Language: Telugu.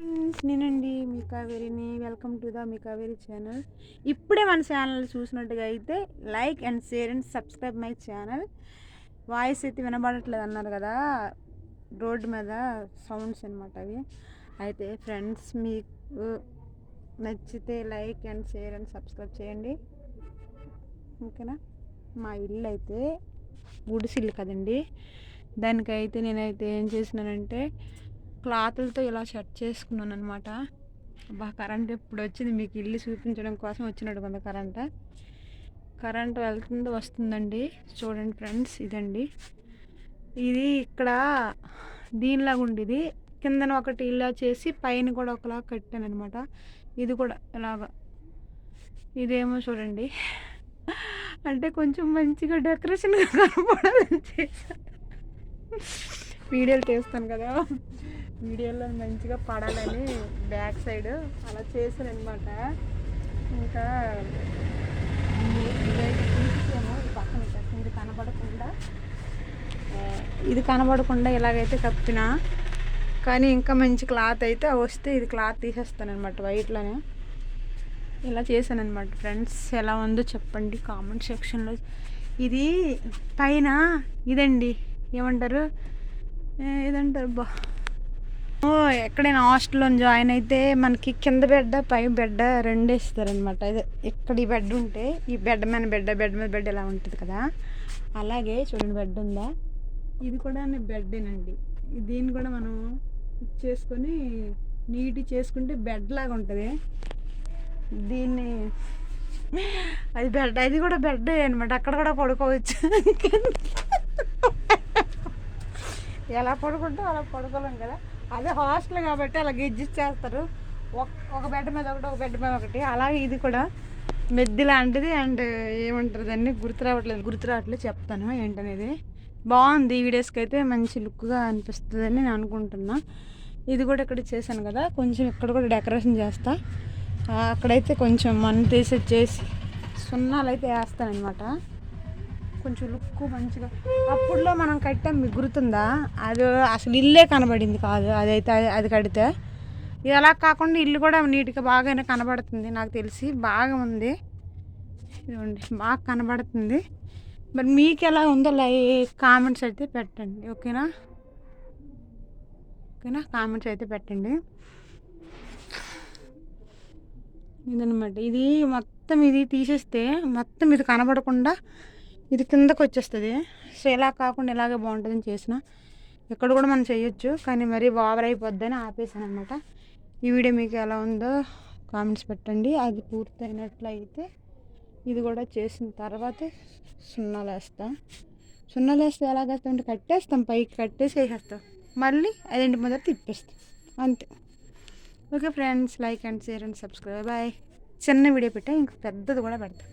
ఫ్రెండ్స్ నేనండి మీ కావేరిని వెల్కమ్ టు ద మీ కావేరి ఛానల్. ఇప్పుడే మన ఛానల్ చూసినట్టుగా అయితే like and share and subscribe my channel. Voice అయితే వినబడట్లేదు అన్నారు కదా రోడ్డు మీద సౌండ్స్ అనమాట అవి. అయితే ఫ్రెండ్స్ మీకు నచ్చితే like and share and subscribe చేయండి. ఓకేనా? మా ఇల్లు అయితే గుడిసిల్లు కదండి. దానికైతే నేనైతే ఏం చేసినానంటే క్లాతులతో ఇలా సెట్ చేసుకున్నాను అనమాట బా కరెంట్ ఎప్పుడు వచ్చింది? మీకు ఇల్లు చూపించడం కోసం వచ్చినట్టు కొంత కరెంట్. కరెంట్ వెళ్తుంది వస్తుందండి. చూడండి ఫ్రెండ్స్ ఇదండి. ఇది ఇక్కడ దీనిలాగా ఉండేది. కిందన ఒకటి ఇలా చేసి పైన కూడా ఒకలా కట్టాను అనమాట ఇది కూడా ఇలాగా. ఇదేమో చూడండి. అంటే కొంచెం మంచిగా డెకరేషన్ కనపడాలని చేశాను. వీడియోలు తీస్తాను కదా. వీడియోలో మంచిగా పడాలని బ్యాక్ సైడ్ అలా చేశాను అనమాట ఇంకా ఇదైతే పక్కన ఇది కనబడకుండా ఇది కనబడకుండా ఇలాగైతే కప్పిన కానీ ఇంకా మంచి క్లాత్ అయితే వస్తే ఇది క్లాత్ తీసేస్తాను అనమాట వైట్లోనే. ఇలా చేశాను అనమాట ఫ్రెండ్స్. ఎలా ఉందో చెప్పండి కామెంట్ సెక్షన్లో. ఇది పైన ఇదండి. ఏమంటారు? ఇదంటారు బా. ఎక్కడైనా హాస్టల్లో జాయిన్ అయితే మనకి కింద బెడ్ పై బెడ్ రెండు ఇస్తారనమాట ఇది ఇక్కడ ఈ బెడ్ ఉంటే ఈ బెడ్ మీద బెడ్ బెడ్ మీద బెడ్ ఇలా ఉంటుంది కదా. అలాగే చూడండి బెడ్ ఉందా? ఇది కూడా బెడ్డేనండి. దీన్ని కూడా మనం చేసుకొని నీట్ చేసుకుంటే బెడ్ లాగా ఉంటుంది. దీన్ని అది బెడ్ అది కూడా బెడ్ అనమాట అక్కడ కూడా పడుకోవచ్చు. ఎలా పడుకుంటే? అలా పడుకోలేం కదా. అదే హాస్టల్ కాబట్టి అలా చేస్తారు ఒక ఒక బెడ్ మీద ఒకటి ఒక బెడ్ మీద ఒకటి. అలాగే ఇది కూడా మెద్ది లాంటిది అండ్ ఏమంటారు దాన్ని? గుర్తు రావట్లేదు. గుర్తు రావట్లేదు చెప్తాను ఏంటనేది. బాగుంది ఈ వీడియోస్కి అయితే మంచి లుక్గా అనిపిస్తుందని నేను అనుకుంటున్నా. ఇది కూడా ఇక్కడ చేశాను కదా కొంచెం ఇక్కడ కూడా డెకరేషన్ చేస్తా. అక్కడైతే కొంచెం మన్ను తీసి చేసి సున్నాలు అయితే వేస్తానమాట కొంచెం లుక్ మంచిగా. అప్పుడులో మనం కట్టాం మీకు గుర్తుందా అది అసలు ఇల్లే కనబడింది కాదు. అదైతే అది- అది కడితే. ఇది అలా కాకుండా ఇల్లు కూడా నీట్గా బాగానే కనబడుతుంది నాకు తెలిసి. బాగా ఉంది. ఇదిగోండి బాగా కనబడుతుంది. మరి మీకు ఎలా ఉందో లై కామెంట్స్ అయితే పెట్టండి. ఓకేనా? ఓకేనా? కామెంట్స్ అయితే పెట్టండి. ఇదనమాట ఇది మొత్తం ఇది తీసేస్తే మొత్తం ఇది కనబడకుండా ఇది కిందకు వచ్చేస్తుంది. సో ఇలా కాకుండా ఇలాగే బాగుంటుందని చేసిన ఇక్కడ కూడా మనం చేయొచ్చు. కానీ మరీ ఓవర్ అయిపోద్దని ఆపేసాను అనమాట ఈ వీడియో మీకు ఎలా ఉందో కామెంట్స్ పెట్టండి. అది పూర్తయినట్లయితే ఇది కూడా చేసిన తర్వాతే సున్నాలు వేస్తాం సున్నాలు వేస్తే ఎలా వేస్తాం అంటే కట్టేస్తాం. పైకి కట్టేసి వేసేస్తాం. మళ్ళీ అదేంటి మొదట తిప్పేస్తాం. అంతే. Okay friends like and share and subscribe. Bye. చిన్న వీడియో పెట్టా ఇంకా పెద్దది కూడా పెడతాం.